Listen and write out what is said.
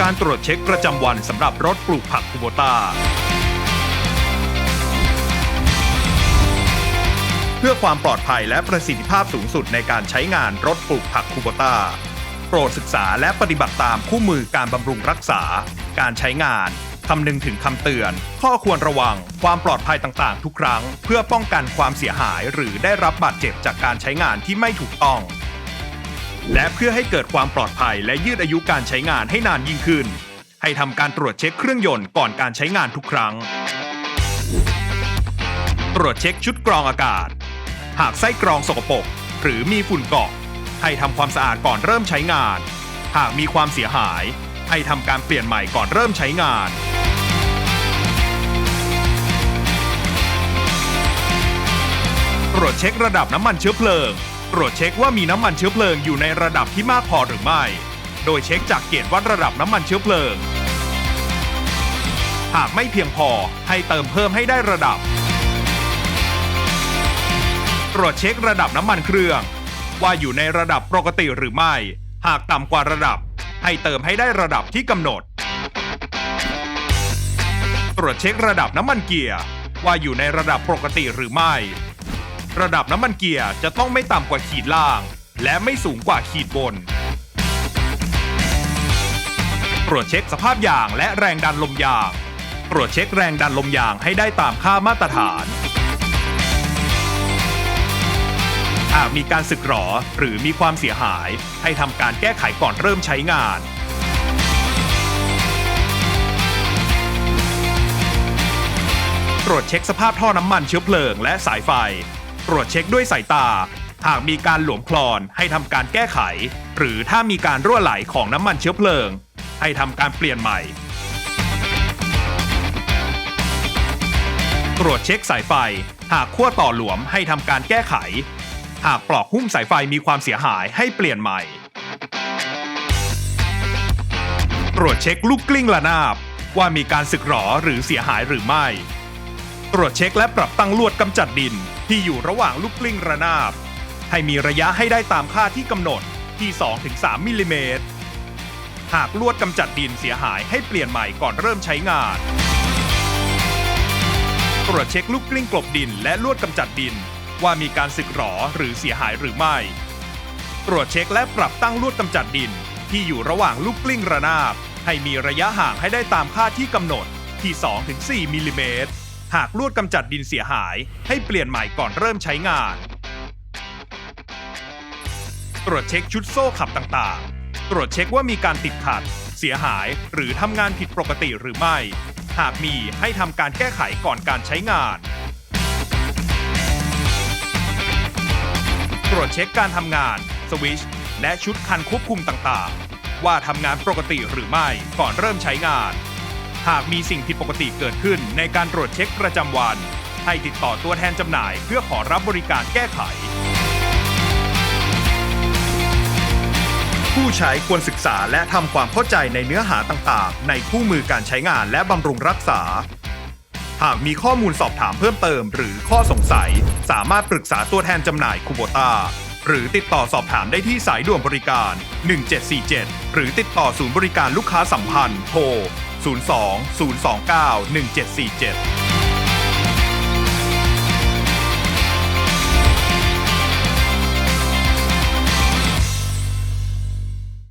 การตรวจเช็คประจำวันสำหรับรถปลูกผักคูโบตาเพื่อความปลอดภัยและประสิทธิภาพสูงสุดในการใช้งานรถปลูกผักคูโบตาโปรดศึกษาและปฏิบัติตามคู่มือการบำรุงรักษา การใช้งานคำนึงถึงคำเตือน ข้อควรระวัง ความปลอดภัยต่างๆ ทุกครั้ง เพื่อป้องกันความเสียหายหรือได้รับบาดเจ็บจากการใช้งานที่ไม่ถูกต้อง และเพื่อให้เกิดความปลอดภัยและยืดอายุการใช้งานให้นานยิ่งขึ้น ให้ทำการตรวจเช็คเครื่องยนต์ก่อนการใช้งานทุกครั้ง ตรวจเช็คชุดกรองอากาศ หากไส้กรองสกปรกหรือมีฝุ่นเกาะ ให้ทำความสะอาดก่อนเริ่มใช้งาน หากมีความเสียหาย ให้ทำการเปลี่ยนใหม่ก่อนเริ่มใช้งานตรวจเช็คระดับน้ำมันเชื้อเพลิง ตรวจเช็คว่ามีน้ำมันเชื้อเพลิงอยู่ในระดับที่มากพอหรือไม่ โดยเช็คจากเกจวัดระดับน้ำมันเชื้อเพลิง หากไม่เพียงพอให้เติมเพิ่มให้ได้ระดับ ตรวจเช็คระดับน้ำมันเครื่อง ว่าอยู่ในระดับปกติหรือไม่ หากต่ำกว่าระดับ ให้เติมให้ได้ระดับที่กำหนด ตรวจเช็คระดับน้ำมันเกียร์ว่าอยู่ในระดับปกติหรือไม่ ระดับน้ำมันเกียร์จะต้องไม่ต่ำกว่าขีดล่าง และไม่สูงกว่าขีดบน ตรวจเช็คสภาพยางและแรงดันลมยาง ตรวจเช็คแรงดันลมยางให้ได้ตามค่ามาตรฐานหากมีการสึกหรอหรือมีความเสียหาย ให้ทำการแก้ไขก่อนเริ่มใช้งาน ตรวจเช็คสภาพท่อน้ำมันเชื้อเพลิงและสายไฟ ตรวจเช็คด้วยสายตา หากมีการหลวมคลอนให้ทำการแก้ไข หรือถ้ามีการรั่วไหลของน้ำมันเชื้อเพลิง ให้ทำการเปลี่ยนใหม่ ตรวจเช็คสายไฟ หากขั้วต่อหลวมให้ทำการแก้ไข หากปลอกหุ้มสายไฟมีความเสียหายให้เปลี่ยนใหม่ ตรวจเช็คลูกกลิ้งระนาบว่ามีการสึกหรอหรือเสียหายหรือไม่ ตรวจเช็คและปรับตั้งลวดกำจัดดิน ที่อยู่ระหว่างลูกกลิ้งระนาบ ให้มีระยะให้ได้ตามค่าที่กำหนดที่ 2-3 มิลลิเมตร หากลวดกำจัดดินเสียหายให้เปลี่ยนใหม่ก่อนเริ่มใช้งาน ตรวจเช็คลูกกลิ้งกลบดินและลวดกำจัดดิน ว่ามีการสึกหรอหรือเสียหายหรือไม่ ตรวจเช็คและปรับตั้งลวดกำจัดดิน ที่อยู่ระหว่างลูกกลิ้งระนาบ ให้มีระยะห่างให้ได้ตามค่าที่กำหนดที่ 2-4 มิลลิเมตร หากลวดกำจัดดินเสียหาย ให้เปลี่ยนใหม่ก่อนเริ่มใช้งาน ตรวจเช็คชุดโซ่ขับต่างๆ ตรวจเช็คว่ามีการติดขัด เสียหายหรือทำงานผิดปกติหรือไม่ หากมีให้ทำการแก้ไขก่อนการใช้งาน ตรวจเช็คการทำงาน สวิชและชุดคันควบคุมต่างๆ ว่าทำงานปกติหรือไม่ก่อนเริ่มใช้งาน หากมีสิ่งผิดปกติเกิดขึ้นในการตรวจเช็คประจำวัน ให้ติดต่อตัวแทนจำหน่ายเพื่อขอรับบริการแก้ไข ผู้ใช้ควรศึกษาและทำความเข้าใจในเนื้อหาต่างๆ ในคู่มือการใช้งานและบำรุงรักษา หากมีข้อมูลสอบถามเพิ่มเติม หรือข้อสงสัย สามารถปรึกษาตัวแทนจำหน่ายคูโบตาหรือติดต่อสอบถามได้ที่สายด่วนบริการ 1747 หรือติดต่อศูนย์บริการลูกค้าสัมพันธ์โทร 02 029 1747